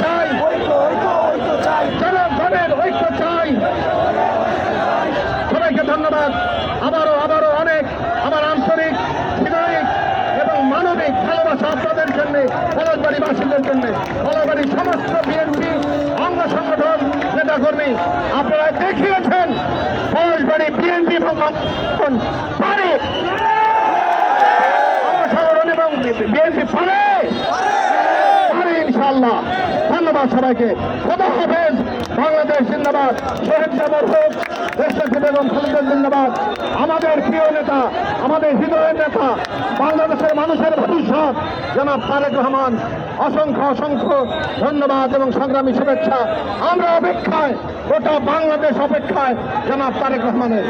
চাই জনগণের ঐক্য চাই। সবাইকে ধন্যবাদ। আবারও আবারও অনেক আমার আন্তরিক হৃদয়িক এবং মানবিক ভালোবাসা আপনাদের জন্য পলাশবাড়িবাসীদের জন্য পলাশবাড়ির সমস্ত বিএনপি অঙ্গ সংগঠন নেতাকর্মী, আপনারা দেখিয়েছেন পলাশবাড়ি বিএনপি এবং পারে। এবং বিএনপি পারে। ইনশাল্লাহ ধন্যবাদ সবাইকে। খোদা হাফেজ। বাংলাদেশ জিন্দাবাদ। শহীদ জামর হোক দেশনেত্রী বেগম খালেদা জিন্দাবাদ। আমাদের প্রিয় নেতা, আমাদের হৃদয়ের নেতা, বাংলাদেশের মানুষের ভবিষ্যৎ। জনাব তারেক রহমান, অসংখ্য অসংখ্য ধন্যবাদ এবং সংগ্রামী শুভেচ্ছা। আমরা অপেক্ষায়, গোটা বাংলাদেশ অপেক্ষায়, জনাব তারেক রহমানের।